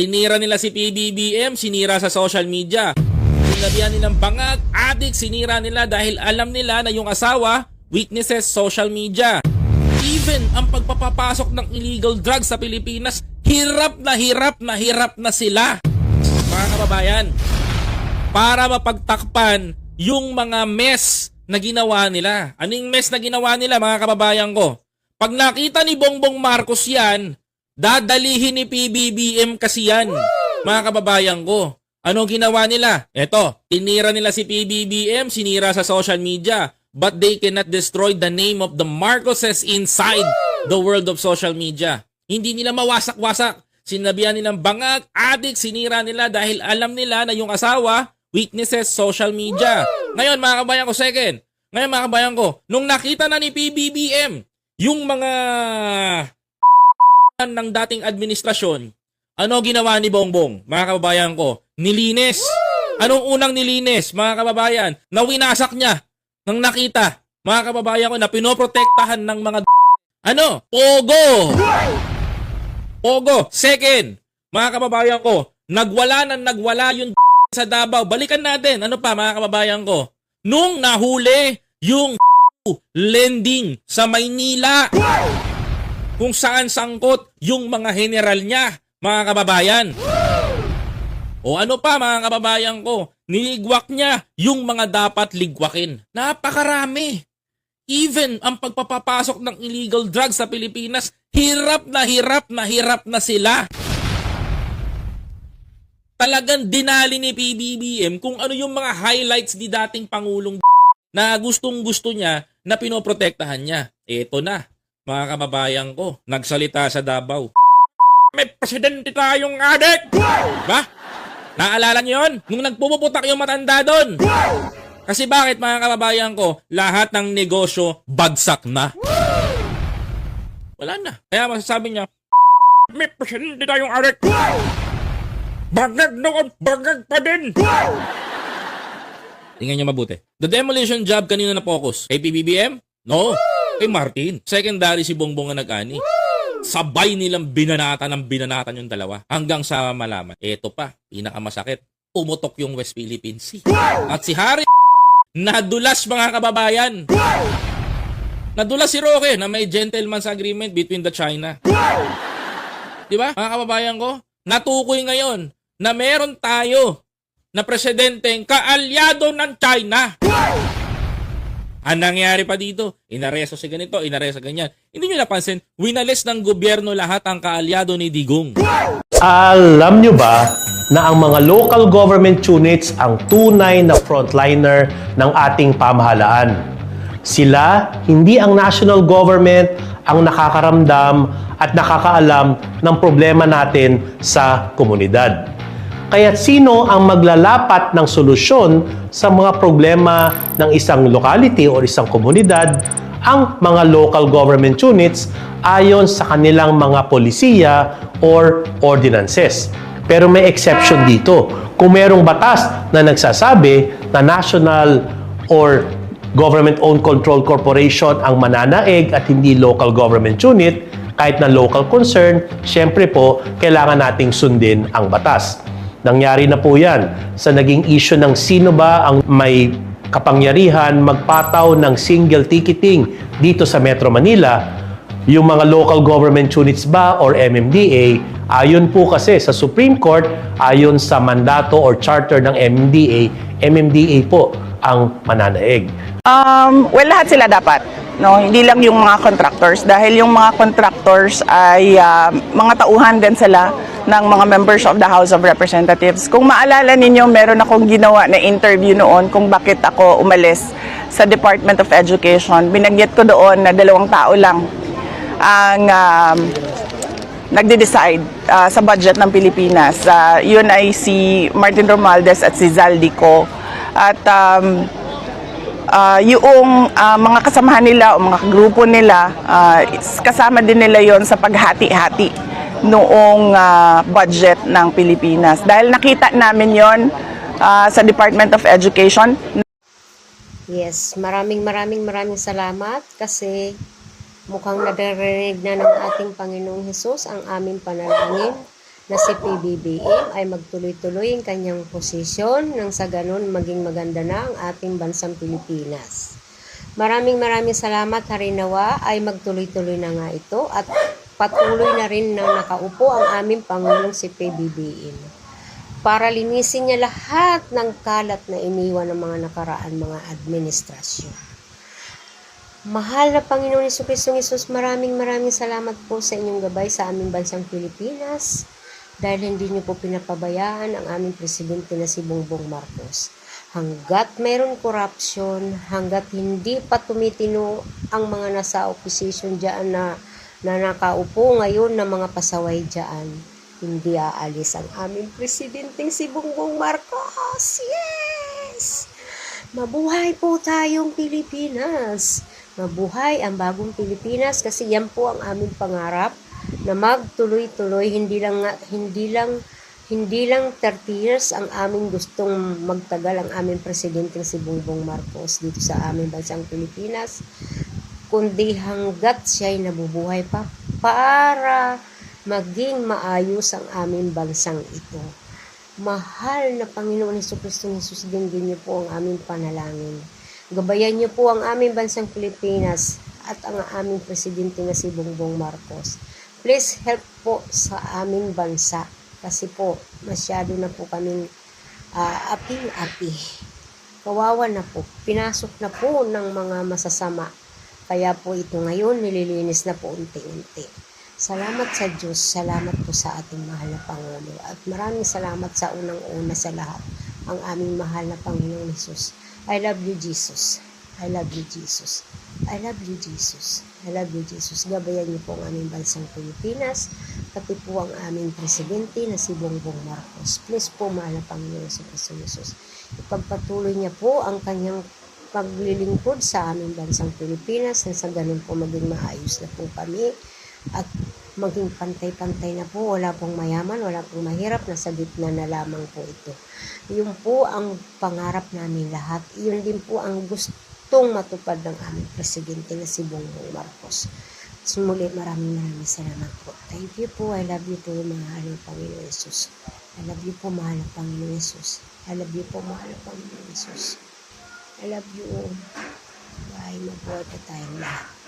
Tinira nila si PBBM, sinira sa social media. Sinabihan nilang bangag, adik, sinira nila dahil alam nila na yung asawa, weaknesses, social media. Even ang pagpapapasok ng illegal drugs sa Pilipinas, hirap na hirap na hirap na sila. Mga kababayan, para mapagtakpan yung mga mess na ginawa nila. Anong mess na ginawa nila mga kababayan ko? Pag nakita ni Bongbong Marcos yan, dadalihin ni PBBM kasi yan. Mga kababayan ko. Ano ginawa nila? Eto, tinira nila si PBBM, sinira sa social media. But they cannot destroy the name of the Marcoses inside the world of social media. Hindi nila mawasak-wasak. Sinabihan nilang bangag, adik, sinira nila dahil alam nila na yung asawa, weaknesses, social media. Ngayon mga kabayan ko, second. Ngayon mga kabayan ko, nung nakita na ni PBBM, yung mga ng dating administrasyon, ano ginawa ni Bongbong, mga kababayan ko? Nilinis. Anong unang nilinis, mga kababayan? Na winasak niya nang nakita, mga kababayan ko, na pinoprotektahan ng mga ano? Pogo! Pogo! Second, mga kababayan ko, nagwala na nagwala yung sa Davao. Balikan natin. Ano pa, mga kababayan ko? Nung nahuli yung lending sa Maynila kung saan sangkot yung mga general niya, mga kababayan. O ano pa mga kababayan ko, niligwak niya yung mga dapat ligwakin. Napakarami. Even ang pagpapapasok ng illegal drugs sa Pilipinas, hirap na hirap na hirap na sila. Talagang dinali ni PBBM kung ano yung mga highlights ni dating Pangulong na gustong gusto niya na pinoprotektahan niya. Ito na, mga kababayan ko, nagsalita sa Davao. May presidente tayong adik! Ba? Naalala niyo yun? Nung nagpupuputak yung matanda doon. Kasi bakit mga kababayan ko, lahat ng negosyo bagsak na. Wala na. Kaya masasabi niya, may presidente tayong adik! Bagag noon, bagag pa din! Tingnan niyo mabuti. The demolition job kanino na focus? Kay PBBM? No. Kay Martin. Secondary si Bongbong ang nag-ani. Sabay nilang binanatan ng binanatan yung dalawa. Hanggang sa malaman. Eto pa, pinakamasakit. Umutok yung West Philippine Sea. At si Harry nadulas mga kababayan. Nadulas si Roque na may gentleman's agreement between the China. Di ba? Mga kababayan ko, natukoy ngayon na meron tayo na presidenteng kaalyado ng China. Ang nangyari pa dito, inareso si ganito, inareso ganyan. Hindi nyo napansin, winalis ng gobyerno lahat ang kaalyado ni Digong. Alam nyo ba na ang mga local government units ang tunay na frontliner ng ating pamahalaan? Sila, hindi ang national government ang nakakaramdam at nakakaalam ng problema natin sa komunidad. Kaya sino ang maglalapat ng solusyon sa mga problema ng isang locality o isang komunidad? Ang mga local government units ayon sa kanilang mga polisiya or ordinances. Pero may exception dito. Kung merong batas na nagsasabi na national or government-owned control corporation ang mananaig at hindi local government unit, kahit na local concern, syempre po, kailangan nating sundin ang batas. Nangyari na po yan sa naging issue ng sino ba ang may kapangyarihan magpataw ng single ticketing dito sa Metro Manila. Yung mga local government units ba or MMDA, ayon po kasi sa Supreme Court, ayon sa mandato or charter ng MMDA, MMDA po ang mananaig. Um, well, lahat sila dapat. No, hindi lang yung mga contractors dahil yung mga contractors ay ah, mga tauhan din sila ng mga members of the House of Representatives. Kung maalala ninyo, meron akong ginawa na interview noon kung bakit ako umalis sa Department of Education. Binanggit ko doon na dalawang tao lang ang um, nagde-decide ah, sa budget ng Pilipinas. Ah, yun ay si Martin Romualdez at si Zaldico. At um, ah, yung ah, mga kasamahan nila o mga grupo nila, is- kasama din nila yon sa paghati-hati noong ah, budget ng Pilipinas. Dahil nakita namin yon ah, sa Department of Education Yes, maraming maraming maraming salamat kasi mukhang naririnig na ng ating Panginoong Hesus ang aming panalangin na si PBBM ay magtuloy-tuloy ang kanyang posisyon nang sa ganun maging maganda na ang ating bansang Pilipinas. Maraming maraming salamat Harinawa ay magtuloy-tuloy na nga ito at patuloy na rin na nakaupo ang aming Pangulong si PBBM para linisin niya lahat ng kalat na iniwan ng mga nakaraan mga administrasyon. Mahal na Panginoon Iso Kristo Jesus, maraming maraming salamat po sa inyong gabay sa aming bansang Pilipinas dahil hindi niyo po pinapabayaan ang aming presidente na si Bongbong Marcos. Hanggat mayroon corruption, hanggat hindi pa tumitino ang mga nasa opposition dyan na, na nakaupo ngayon na mga pasaway dyan, hindi aalis ang aming presidenteng si Bongbong Marcos. Yes! Mabuhay po tayong Pilipinas. Mabuhay ang bagong Pilipinas kasi yan po ang aming pangarap na magtuloy-tuloy hindi lang hindi lang hindi lang 30 years ang aming gustong magtagal ang aming presidente si Bongbong Marcos dito sa aming bansang Pilipinas kundi hanggat siya ay nabubuhay pa para maging maayos ang aming bansang ito. Mahal na Panginoon Heso Kristo Jesus, dinggin niyo po ang aming panalangin. Gabayan niyo po ang aming bansang Pilipinas at ang aming presidente na si Bongbong Marcos. Please help po sa aming bansa kasi po masyado na po kaming ah, aping-api. Kawawa na po. Pinasok na po ng mga masasama. Kaya po ito ngayon nililinis na po unti-unti. Salamat sa Diyos, salamat po sa ating mahal na Pangulo. At maraming salamat sa unang-una sa lahat, ang aming mahal na Panginoon Jesus. I love you, Jesus. I love you, Jesus. I love you, Jesus. I love you, Jesus. Gabayan niyo po ang aming bansang Pilipinas, pati po ang aming presidente na si Bongbong Marcos. Please po, mahal na Panginoon sa Kristo Jesus. Ipagpatuloy niya po ang kanyang paglilingkod sa aming bansang Pilipinas na sa ganun po maging maayos na po kami at maging pantay-pantay na po. Wala pong mayaman, wala pong mahirap. Nasa gitna na lamang po ito. Yun po ang pangarap namin lahat. Yun din po ang gustong matupad ng aming presidente na si Bongbong Marcos. So, muli, maraming maraming salamat po. Thank you po. I love you po, mahal ng Panginoon Jesus. I love you po, mahal ng Panginoon Jesus. I love you po, mahal ng Panginoon Jesus. I love you all. Bye. Mabuhay po tayong lahat.